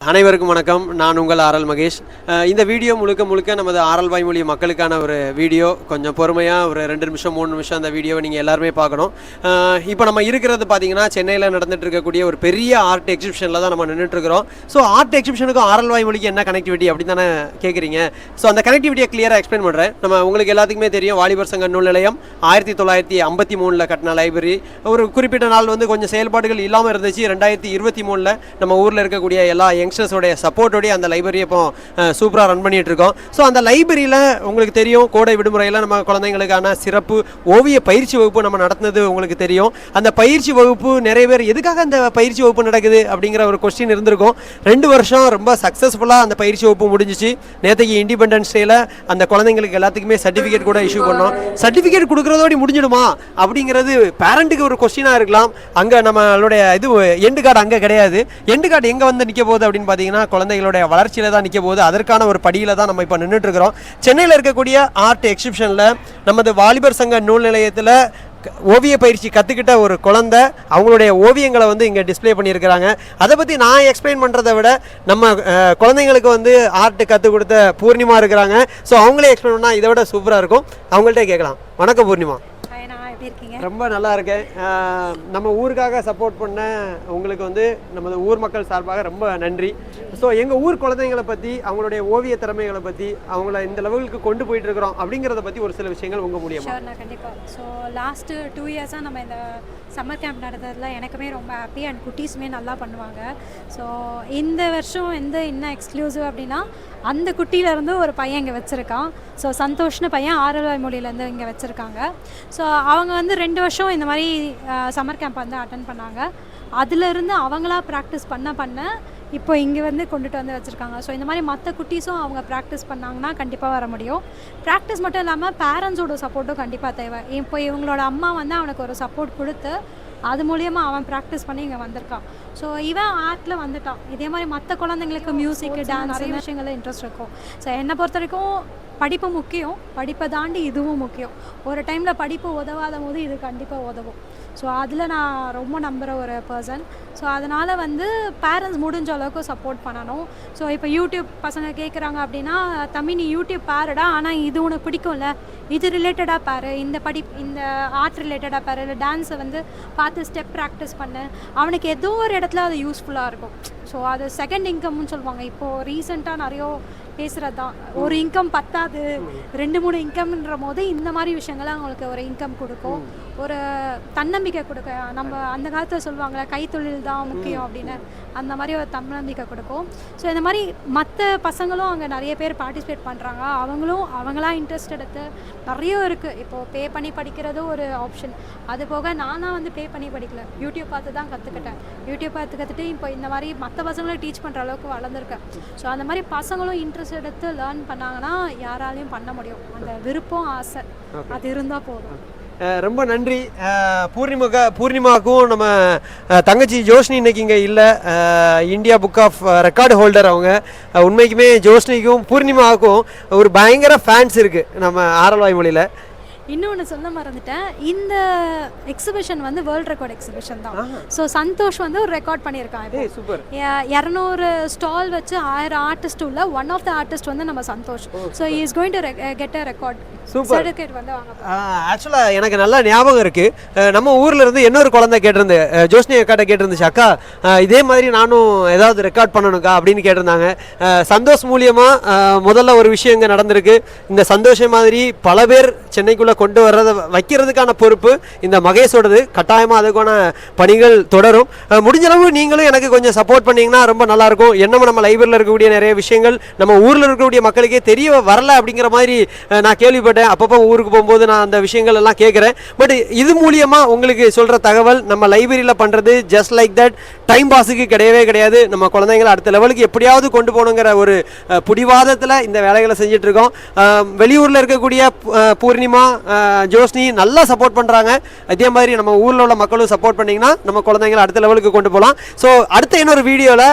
அனைவருக்கும் வணக்கம். நான் உங்கள் ஆரல் மகேஷ். இந்த வீடியோ முழுக்க முழுக்க நமது ஆரல் வாய்மொழி மக்களுக்கான ஒரு வீடியோ கொஞ்சம் பொறுமையாக ஒரு ரெண்டு நிமிஷம் மூணு நிமிஷம் அந்த வீடியோவை நீங்கள் எல்லாருமே பார்க்கணும். இப்போ நம்ம இருக்கிறது பார்த்தீங்கன்னா சென்னையில் நடந்துட்டு இருக்கக்கூடிய ஒரு பெரிய ஆர்ட் எக்ஸிபிஷனில் தான் நம்ம நின்றுட்டுருக்கிறோம் ஸோ ஆர்ட் எக்ஸிபிஷனுக்கும் ஆரல் வாய்மொழிக்கு என்ன கனெக்டிவிட்டி அப்படின்னு தானே கேட்குறீங்க ஸோ அந்த கனெக்டிவிட்டியை கிளியராக எக்ஸ்பிளைன் பண்ணுறேன் நம்ம உங்களுக்கு எல்லாத்துக்குமே தெரியும் வாலிபர் சங்க நூல் நிலையம் ஆயிரத்தி தொள்ளாயிரத்தி ஐம்பத்தி மூணில் கட்டின லைப்ரரி ஒரு குறிப்பிட்ட நாள் வந்து கொஞ்சம் செயல்பாடுகள் இல்லாமல் இருந்துச்சு. ரெண்டாயிரத்தி இருபத்தி மூணில் நம்ம ஊரில் இருக்கக்கூடிய எல்லா யங்ஸ்டர்ஸோடைய சப்போர்ட்டோடய அந்த லைப்ரரி இப்போ சூப்பராக ரன் பண்ணிட்டு இருக்கோம் ஸோ அந்த லைப்ரரியில் உங்களுக்கு தெரியும் கோடை விடுமுறையில் நம்ம குழந்தைங்களுக்கான சிறப்பு ஓவிய பயிற்சி வகுப்பு நம்ம நடத்தினது உங்களுக்கு தெரியும். அந்த பயிற்சி வகுப்பு நிறைய பேர் எதுக்காக அந்த பயிற்சி வகுப்பு நடக்குது அப்படிங்கிற ஒரு கொஸ்டின் இருந்திருக்கும். ரெண்டு வருஷம் ரொம்ப சக்ஸஸ்ஃபுல்லாக அந்த பயிற்சி வகுப்பு முடிஞ்சிச்சு. நேற்றுக்கு இண்டிபெண்டன்ஸ் டேல அந்த குழந்தைங்களுக்கு எல்லாத்துக்குமே சர்டிஃபிகேட் கூட இஷ்யூ பண்ணோம். சர்டிஃபிகேட் கொடுக்குறதோட முடிஞ்சிடுமா அப்படிங்கிறது பேரண்ட்டுக்கு ஒரு கொஸ்டினாக இருக்கலாம். அங்கே நம்மளுடைய இது எண்டு கார்டு அங்கே கிடையாது. எண்டு கார்டு எங்கே வந்து நிற்க போகுது அப்படின்னு பார்த்தீங்கன்னா குழந்தைகளுடைய வளர்ச்சியில் தான் நிற்க போகுது. அதற்கான ஒரு படியில் தான் நம்ம இப்போ நின்றுட்டுருக்கிறோம் சென்னையில் இருக்கக்கூடிய ஆர்ட் எக்ஸிபிஷனில் நமது வாலிபர் சங்க நூல் நிலையத்தில் ஓவிய பயிற்சி கற்றுக்கிட்ட ஒரு குழந்தை அவங்களுடைய ஓவியங்களை வந்து இங்கே டிஸ்பிளே பண்ணியிருக்கிறாங்க. அதை பற்றி நான் எக்ஸ்பிளைன் பண்ணுறதை விட நம்ம குழந்தைங்களுக்கு வந்து ஆர்ட் கற்றுக் கொடுத்த பூர்ணிமா இருக்கிறாங்க. ஸோ அவங்களே எக்ஸ்பிளைன் பண்ணால் இதை விட சூப்பராக இருக்கும். அவங்கள்ட்ட கேட்கலாம். வணக்கம் பூர்ணிமா. எப்படி இருக்கீங்க? ரொம்ப நல்லா இருக்கேன். நம்ம ஊருக்காக சப்போர்ட் பண்ண உங்களுக்கு வந்து நமது ஊர் மக்கள் சார்பாக ரொம்ப நன்றி. ஸோ எங்கள் ஊர் குழந்தைங்களை பற்றி அவங்களுடைய ஓவிய திறமைகளை பற்றி அவங்கள இந்த லெவலுக்கு கொண்டு போயிட்டு இருக்கிறோம் அப்படிங்கிறத பற்றி ஒரு சில விஷயங்கள் உங்கள் மூலியமா. ஷோர் நான் கண்டிப்பாக ஸோ லாஸ்ட்டு டூ இயர்ஸாக நம்ம இந்த சம்மர் கேம்ப் நடந்ததில் எனக்குமே ரொம்ப ஹாப்பி அண்ட் குட்டீஸுமே நல்லா பண்ணுவாங்க. ஸோ இந்த வருஷம் எந்த என்ன எக்ஸ்க்ளூசிவ் அப்படின்னா அந்த குட்டியிலேருந்து ஒரு பையன் இங்கே வச்சுருக்கான். ஸோ சந்தோஷ்னு பையன் ஆரல்வாய் மொழியிலேருந்து இங்கே வச்சுருக்காங்க. ஸோ அவங்க வந்து ரெண்டு வருஷம் இந்த மாதிரி சம்மர் கேம்ப் வந்து அட்டன் பண்ணாங்க. அதுலேருந்து அவங்களா ப்ராக்டிஸ் பண்ண பண்ண இப்போ இங்கே வந்து கொண்டுட்டு வந்து வச்சுருக்காங்க. ஸோ இந்த மாதிரி மற்ற குட்டீஸும் அவங்க ப்ராக்டிஸ் பண்ணாங்கன்னா கண்டிப்பாக வர முடியும். ப்ராக்டிஸ் மட்டும் இல்லாமல் பேரண்ட்ஸோட சப்போர்ட்டும் கண்டிப்பாக தேவை. இப்போ இவங்களோட அம்மா வந்து அவனுக்கு ஒரு சப்போர்ட் கொடுத்து அது மூலியமாக அவன் ப்ராக்டிஸ் பண்ணி இங்கே வந்திருக்கான். ஸோ இவன் ஆர்ட்டில் வந்துட்டான். இதே மாதிரி மற்ற குழந்தைங்களுக்கு மியூசிக் டான்ஸ் நிறைய விஷயங்களில் இன்ட்ரெஸ்ட் இருக்கும். ஸோ என்னை பொறுத்த வரைக்கும் படிப்பு முக்கியம் படிப்பை தாண்டி இதுவும் முக்கியம். ஒரு டைமில் படிப்பு உதவாத போது இது கண்டிப்பாக உதவும். ஸோ அதில் நான் ரொம்ப நம்புகிற ஒரு பர்சன் ஸோ அதனால் வந்து பேரண்ட்ஸ் முடிஞ்ச அளவுக்கு சப்போர்ட் பண்ணணும். ஸோ இப்போ யூடியூப் பசங்க கேட்குறாங்க அப்படின்னா தம்பி நீ யூடியூப் பாருடா. ஆனால் இது உனக்கு பிடிக்கும்ல. இது ரிலேட்டடாக பாரு. இந்த படி இந்த ஆர்ட் ரிலேட்டடாக பாரு. இல்லை டான்ஸை வந்து பார்த்து ஸ்டெப் ப்ராக்டிஸ் பண்ணு. அவனுக்கு ஏதோ ஒரு இடத்துல அது யூஸ்ஃபுல்லாக இருக்கும். ஸோ அது செகண்ட் இன்கம்னு சொல்லுவாங்க. இப்போது ரீசெண்டாக நிறைய பேசுகிறது தான் ஒரு இன்கம் பத்தாது ரெண்டு மூணு இன்கம்ன்ற போது இந்த மாதிரி விஷயங்கள்லாம் அவங்களுக்கு ஒரு இன்கம் கொடுக்கும். ஒரு தன்னம்பிக்கை கொடுக்க நம்ம அந்த காலத்தில் சொல்லுவாங்களே கைத்தொழில் தான் முக்கியம் அப்படின்னு. அந்த மாதிரி ஒரு தன்னம்பிக்கை கொடுக்கும். ஸோ இந்த மாதிரி மற்ற பசங்களும் அங்கே நிறைய பேர் பார்ட்டிசிபேட் பண்ணுறாங்க அவங்களும் அவங்களாம் இன்ட்ரெஸ்ட் எடுத்து நிறைய இருக்குது இப்போது பே பண்ணி படிக்கிறதும் ஒரு ஆப்ஷன் அது போக நானாக வந்து பே பண்ணி படிக்கல. யூடியூப் பார்த்து தான் கற்றுக்கிட்டேன் யூடியூப் பார்த்து கற்றுட்டு இப்போ இந்த மாதிரி மற்ற பசங்களும் டீச் பண்ணுற அளவுக்கு வளர்ந்துருக்கேன். ஸோ அந்த மாதிரி பசங்களும் இன்ட்ரெஸ்ட் எடுத்து லேர்ன் பண்ணாங்கன்னா யாராலையும் பண்ண முடியும். அந்த விருப்பம் ஆசை. அது இருந்தால் போதும். ரொம்ப நன்றி. பூர்ணிமாக்கா பூர்ணிமாவுக்கும் நம்ம தங்கச்சி ஜோஷ்னி இன்னைக்கு இங்கே இல்லை. India book of record holder அவங்க. உண்மைக்குமே ஜோஷ்னிக்கும் பூர்ணிமாவுக்கும் ஒரு பயங்கர ஃபேன்ஸ் இருக்குது நம்ம ஆரல்வாய் மொழியில். இன்னொன்று சொல்ல மறந்துட்டேன். இந்த எக்ஸிபிஷன் வந்து வேர்ல்ட் ரெக்கார்ட் எக்ஸிபிஷன் தான். ஸோ சந்தோஷ் வந்து ஒரு ரெக்கார்ட் பண்ணியிருக்கான் சூப்பர் இரநூறு ஸ்டால் வச்சு ஆயிரம் ஆர்டிஸ்ட் உள்ள ஒன் ஆஃப் த ஆர்டிஸ்ட் வந்து நம்ம Santhosh. So is going to get a record. Certificate வந்து ஆக்சுவலாக எனக்கு நல்லா ஞாபகம் இருக்குது நம்ம ஊரில் இருந்து இன்னொரு குழந்தை கேட்டிருந்து ஜோஷ்னி அக்காட்ட கேட்டிருந்துச்சு அக்கா இதே மாதிரி நானும் ஏதாவது ரெக்கார்ட் பண்ணணுக்கா அப்படின்னு கேட்டிருந்தாங்க. சந்தோஷ் மூலியமாக முதல்ல ஒரு விஷயம் இங்கே நடந்திருக்கு. இந்த சந்தோஷம் மாதிரி பல பேர் சென்னைக்குள்ளே கொண்டு வர்றதை வைக்கிறதுக்கான பொறுப்பு இந்த மகேஷோடது. கட்டாயமாக அதுக்கான பணிகள் தொடரும். முடிஞ்சளவு நீங்களும் எனக்கு கொஞ்சம் சப்போர்ட் பண்ணிங்கன்னா ரொம்ப நல்லாயிருக்கும். என்னமோ நம்ம லைப்ரரியில் இருக்கக்கூடிய நிறைய விஷயங்கள் நம்ம ஊரில் இருக்கக்கூடிய மக்களுக்கே தெரிய வரல அப்படிங்கிற மாதிரி நான் கேள்விப்பட்டேன். அப்பப்போ ஊருக்கு போகும்போது நான் அந்த விஷயங்கள் எல்லாம் கேட்குறேன். பட் இது மூலியமாக உங்களுக்கு சொல்கிற தகவல் நம்ம லைப்ரரியில் பண்ணுறது ஜஸ்ட் லைக் தட் டைம் பாஸுக்கு கிடையவே கிடையாது. நம்ம குழந்தைங்களை அடுத்த லெவலுக்கு எப்படியாவது கொண்டு போகணுங்கிற ஒரு புடிவாதத்தில் பிடிவாதத்தில் இந்த வேலைகளை செஞ்சிட்ருக்கோம் வெளியூரில் இருக்கக்கூடிய பூர்ணிமா ஜோஷ்னி நல்லா சப்போர்ட் பண்ணுறாங்க அதே மாதிரி நம்ம ஊரில் உள்ள மக்களும் சப்போர்ட் பண்ணிங்கன்னா நம்ம குழந்தைங்களை அடுத்த லெவலுக்கு கொண்டு போகலாம். ஸோ அடுத்த இன்னொரு வீடியோவில்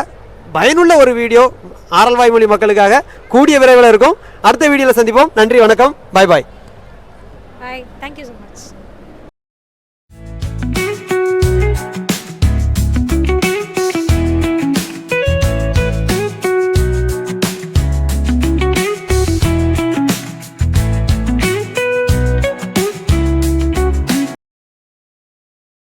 பயனுள்ள ஒரு வீடியோ ஆரல்வாய் மொழி மக்களுக்காக கூடிய விரைவில் இருக்கும். அடுத்த வீடியோவில் சந்திப்போம். நன்றி வணக்கம். Bye bye bye thank you so much